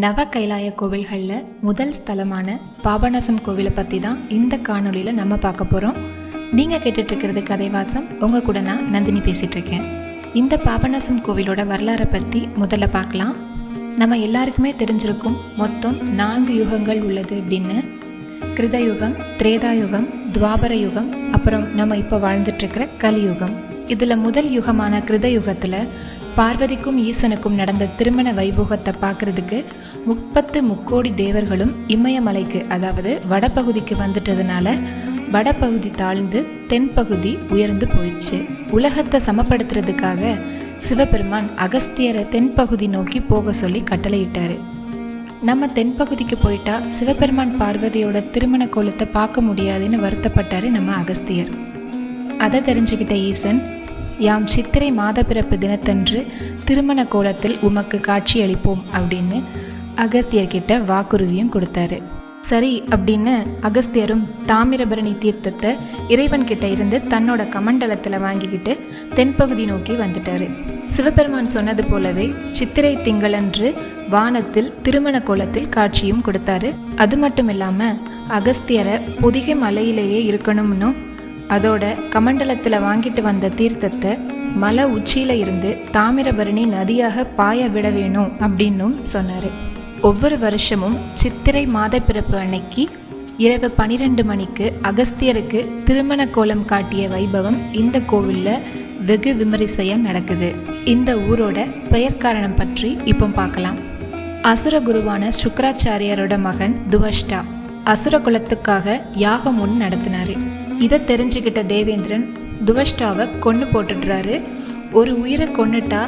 நவ கைலாய கோவில்களில் முதல் ஸ்தலமான பாபநாசம் கோவிலை பற்றி தான் இந்த காணொளியில் நம்ம பார்க்க போகிறோம் நீங்கள் கேட்டுட்ருக்கிறது கதைவாசம். உங்கள் கூட நான் நந்தினி பேசிகிட்ருக்கேன் இந்த பாபநாசம் கோவிலோட வரலாறை பற்றி முதல்ல பார்க்கலாம். நம்ம எல்லாருக்குமே தெரிஞ்சிருக்கும் மொத்தம் நான்கு யுகங்கள் உள்ளது அப்படின்னு. கிருதயுகம் திரேதாயுகம் துவாபர யுகம் அப்புறம் நம்ம இப்போ வாழ்ந்துட்டுருக்கிற கலியுகம். இதில் முதல் யுகமான கிருதயுகத்தில் பார்வதிக்கும் ஈசனுக்கும் நடந்த திருமண வைபோகத்தை பார்க்கறதுக்கு முப்பத்து முக்கோடி தேவர்களும் இமயமலைக்கு அதாவது வடபகுதிக்கு வந்துட்டதுனால வடபகுதி தாழ்ந்து தென்பகுதி உயர்ந்து போயிடுச்சு. உலகத்தை சமப்படுத்துறதுக்காக சிவபெருமான் அகஸ்தியரை தென்பகுதி நோக்கி போக சொல்லி கட்டளையிட்டாரு. நம்ம தென்பகுதிக்கு போயிட்டா சிவபெருமான் பார்வதியோட திருமண கோலத்தை பார்க்க முடியாதுன்னு வருத்தப்பட்டாரு நம்ம அகஸ்தியர். அதை தெரிஞ்சுக்கிட்ட ஈசன் யாம் சித்திரை மாதப்பிறப்பு தினத்தன்று திருமண கோலத்தில் உமக்கு காட்சியளிப்போம் அப்படின்னு அகஸ்தியர்கிட்ட வாக்குறுதியும் கொடுத்தாரு. சரி அப்படின்னு அகஸ்தியரும் தாமிரபரணி தீர்த்தத்தை இறைவன்கிட்ட இருந்து தன்னோட கமண்டலத்தில் வாங்கிக்கிட்டு தென்பகுதி நோக்கி வந்துட்டாரு. சிவபெருமான் சொன்னது போலவே சித்திரை திங்களன்று வானத்தில் திருமண கோலத்தில் காட்சியும் கொடுத்தாரு. அது மட்டும் இல்லாமல் அகஸ்தியரை பொதிகை மலையிலேயே இருக்கணும்னும் அதோட கமண்டலத்தில் வாங்கிட்டு வந்த தீர்த்தத்தை மலை உச்சியில இருந்து தாமிரபரணி நதியாக பாய விட வேணும் அப்படின்னும் சொன்னார். ஒவ்வொரு வருஷமும் சித்திரை மாத பிறப்பு அன்னைக்கு இரவு பனிரெண்டு மணிக்கு அகஸ்தியருக்கு திருமண கோலம் காட்டிய வைபவம் இந்த கோவிலில் வெகு விமரிசையாக நடக்குது. இந்த ஊரோட பெயர் காரணம் பற்றி இப்போ பார்க்கலாம். அசுர குருவான சுக்கராச்சாரியாரோட மகன் துவஷ்டா அசுர குலத்துக்காக யாகம் ஒன்று நடத்தினாரு. இதை தெரிஞ்சுக்கிட்ட தேவேந்திரன் துவஷ்டாவை கொன்று போட்டுடுறாரு. ஒரு உயிரை கொன்னுட்டா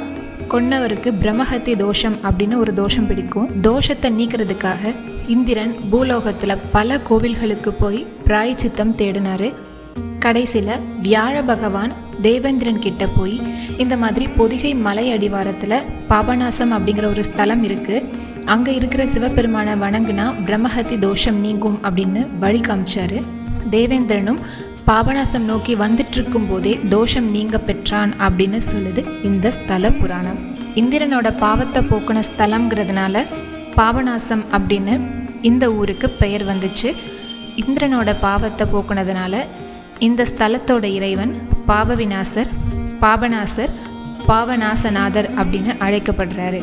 கொன்னவருக்கு பிரம்மஹத்தி தோஷம் அப்படின்னு ஒரு தோஷம் பிடிக்கும். தோஷத்தை நீக்கிறதுக்காக இந்திரன் பூலோகத்தில் பல கோவில்களுக்கு போய் பிராயச்சித்தம் தேடினாரு. கடைசியில் வியாழ பகவான் தேவேந்திரன் கிட்ட போய் இந்த மாதிரி பொதிகை மலை அடிவாரத்தில் பாபநாசம் அப்படிங்கிற ஒரு ஸ்தலம் இருக்குது அங்கே இருக்கிற சிவபெருமானை வணங்குனா பிரம்மஹத்தி தோஷம் நீங்கும் அப்படின்னு வழி காமிச்சாரு. தேவேந்திரனும் பாபநாசம் நோக்கி வந்துட்டுருக்கும் போதே தோஷம் நீங்க பெற்றான் அப்படின்னு சொல்லுது இந்த ஸ்தல புராணம். இந்திரனோட பாவத்தை போக்குன ஸ்தலம்ங்கிறதுனால பாபநாசம் அப்படின்னு இந்த ஊருக்கு பெயர் வந்துச்சு. இந்திரனோட பாவத்தை போக்குனதுனால இந்த ஸ்தலத்தோட இறைவன் பாபவிநாசர் பாபநாசர் பாவநாசநாதர் அப்படின்னு அழைக்கப்படுறாரு.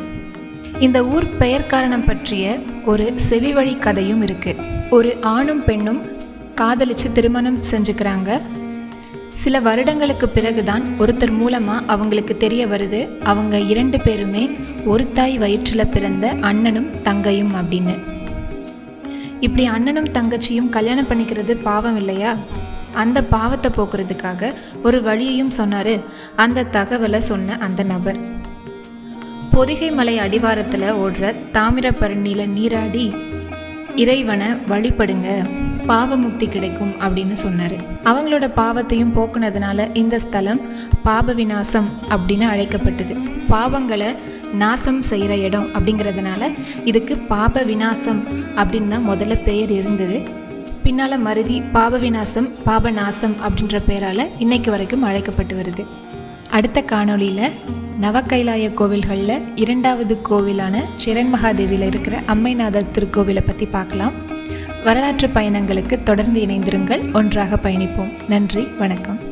இந்த ஊர் பெயர் காரணம் பற்றிய ஒரு செவிவழி கதையும் இருக்கு. ஒரு ஆணும் பெண்ணும் காதலிச்சு திருமணம் செஞ்சுக்கிறாங்க. சில வருடங்களுக்கு பிறகுதான் ஒருத்தர் மூலமாக அவங்களுக்கு தெரிய வருது அவங்க இரண்டு பேருமே ஒரு தாய் வயிற்றில் பிறந்த அண்ணனும் தங்கையும் அப்படின்னு. இப்படி அண்ணனும் தங்கச்சியும் கல்யாணம் பண்ணிக்கிறது பாவம் இல்லையா? அந்த பாவத்தை போக்குறதுக்காக ஒரு வழியையும் சொன்னார் அந்த தகவலை சொன்ன அந்த நபர். பொதிகை மலை அடிவாரத்தில் ஓடுற தாமிரபரணியில் நீராடி இறைவனை வழிபடுங்க. பாவமுக்தி கிடைக்கும் அப்படின்னு சொன்னார். அவங்களோட பாவத்தையும் போக்குனதுனால இந்த ஸ்தலம் பாப விநாசம் அப்படின்னு அழைக்கப்பட்டது. பாவங்களை நாசம் செய்கிற இடம் அப்படிங்கிறதுனால இதுக்கு பாப விநாசம் அப்படின்னு தான் முதல்ல பெயர் இருந்தது. பின்னால் மருதி பாப விநாசம் பாப நாசம் அப்படின்ற பெயரால் இன்னைக்கு வரைக்கும் அழைக்கப்பட்டு வருது. அடுத்த காணொளியில் நவக்கைலாய கோவில்களில் இரண்டாவது கோவிலான சிரண் மகாதேவியில் இருக்கிற அம்மைநாதர் திருக்கோவிலை பற்றி பார்க்கலாம். வரலாற்று பயணங்களுக்கு தொடர்ந்து இணைந்திருங்கள். ஒன்றாக பயணிப்போம். நன்றி. வணக்கம்.